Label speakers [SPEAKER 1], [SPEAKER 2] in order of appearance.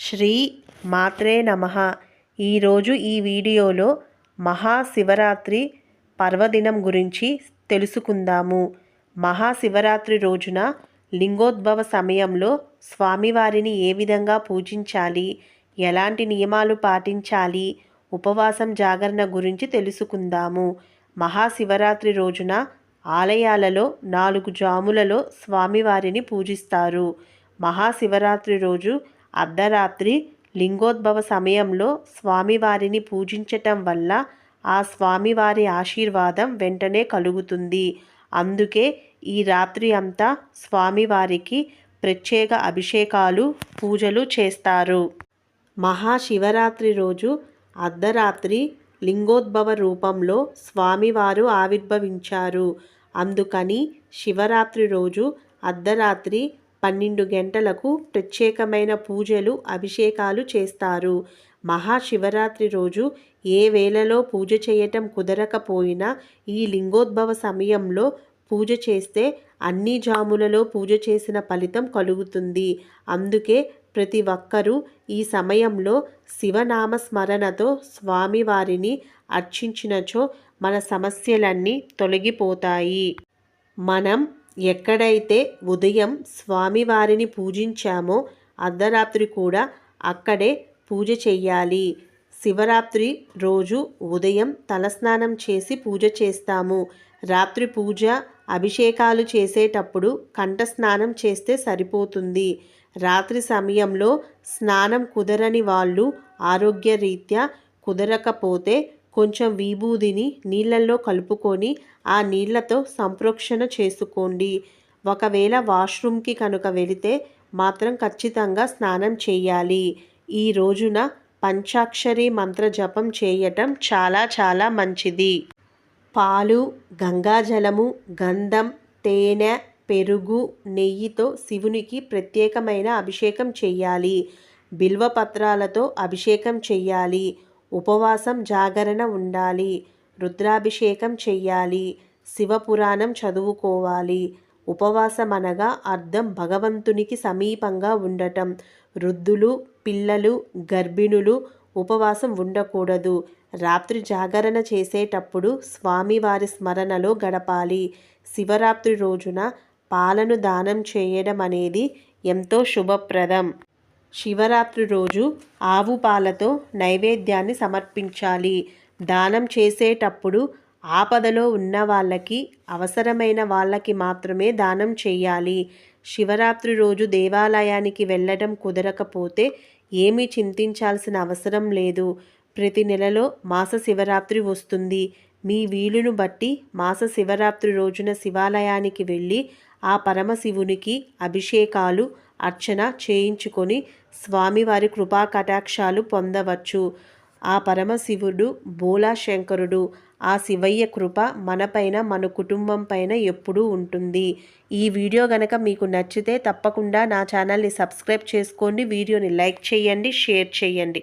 [SPEAKER 1] శ్రీ మాత్రే నమ. ఈరోజు ఈ వీడియోలో మహాశివరాత్రి పర్వదినం గురించి తెలుసుకుందాము. మహాశివరాత్రి రోజున లింగోద్భవ సమయంలో స్వామివారిని ఏ విధంగా పూజించాలి? ఎలాంటి నియమాలు పాటించాలి? ఉపవాసం జాగరణ గురించి తెలుసుకుందాము. మహాశివరాత్రి రోజున ఆలయాలలో నాలుగు జాములలో స్వామివారిని పూజిస్తారు. మహాశివరాత్రి రోజు అర్ధరాత్రి లింగోద్భవ సమయంలో స్వామివారిని పూజించటం వల్ల ఆ స్వామివారి ఆశీర్వాదం వెంటనే కలుగుతుంది. అందుకే ఈ రాత్రి అంతా స్వామివారికి ప్రత్యేక అభిషేకాలు పూజలు చేస్తారు. మహాశివరాత్రి రోజు అర్ధరాత్రి లింగోద్భవ రూపంలో స్వామివారు ఆవిర్భవించారు. అందుకని శివరాత్రి రోజు అర్ధరాత్రి పన్నెండు గంటలకు ప్రత్యేకమైన పూజలు అభిషేకాలు చేస్తారు. మహాశివరాత్రి రోజు ఏ వేళలో పూజ చేయటం కుదరకపోయినా ఈ లింగోద్భవ సమయంలో పూజ చేస్తే అన్ని జాములలో పూజ చేసిన ఫలితం కలుగుతుంది. అందుకే ప్రతి ఒక్కరూ ఈ సమయంలో శివనామ స్మరణతో స్వామివారిని అర్చించినచో మన సమస్యలన్నీ తొలగిపోతాయి. మనం ఎక్కడైతే ఉదయం స్వామివారిని పూజించామో అర్ధరాత్రి కూడా అక్కడే పూజ చెయ్యాలి. శివరాత్రి రోజు ఉదయం తలస్నానం చేసి పూజ చేస్తాము. రాత్రి పూజ అభిషేకాలు చేసేటప్పుడు కంఠ స్నానం చేస్తే సరిపోతుంది. రాత్రి సమయంలో స్నానం కుదరని వాళ్ళు ఆరోగ్యరీత్యా కుదరకపోతే కొంచెం విభూదిని నీళ్ళల్లో కలుపుకొని ఆ నీళ్ళతో సంప్రోక్షణ చేసుకోండి. ఒకవేళ వాష్రూమ్కి కనుక వెళితే మాత్రం ఖచ్చితంగా స్నానం చేయాలి. ఈ రోజున పంచాక్షరి మంత్ర జపం చేయటం చాలా చాలా మంచిది. పాలు గంగాజలము గంధం తేనె పెరుగు నెయ్యితో శివునికి ప్రత్యేకమైన అభిషేకం చేయాలి. బిల్వపత్రాలతో అభిషేకం చెయ్యాలి ఉపవాసం జాగరణ ఉండాలి. రుద్రాభిషేకం చెయ్యాలి. శివపురాణం చదువుకోవాలి. ఉపవాసం అనగా అర్థం భగవంతునికి సమీపంగా ఉండటం. వృద్ధులు పిల్లలు గర్భిణులు ఉపవాసం ఉండకూడదు. రాత్రి జాగరణ చేసేటప్పుడు స్వామివారి స్మరణలో గడపాలి. శివరాత్రి రోజున పాలను దానం చేయడం అనేది ఎంతో శుభప్రదం. శివరాత్రి రోజు ఆవు పాలతో నైవేద్యాన్ని సమర్పించాలి. దానం చేసేటప్పుడు ఆపదలో ఉన్న వాళ్ళకి అవసరమైన వాళ్ళకి మాత్రమే దానం చేయాలి. శివరాత్రి రోజు దేవాలయానికి వెళ్ళడం కుదరకపోతే ఏమీ చింతించాల్సిన అవసరం లేదు. ప్రతి నెలలో మాస శివరాత్రి వస్తుంది. మీ వీలును బట్టి మాస శివరాత్రి రోజున శివాలయానికి వెళ్ళి ఆ పరమశివునికి అభిషేకాలు అర్చన చేయించుకొని స్వామివారి కృపా కటాక్షాలు పొందవచ్చు. ఆ పరమశివుడు శంకరుడు ఆ శివయ్య కృప మనపైన మన కుటుంబం పైన ఎప్పుడూ ఉంటుంది. ఈ వీడియో గనక మీకు నచ్చితే తప్పకుండా నా ఛానల్ని సబ్స్క్రైబ్ చేసుకోండి వీడియోని లైక్ చేయండి షేర్ చేయండి.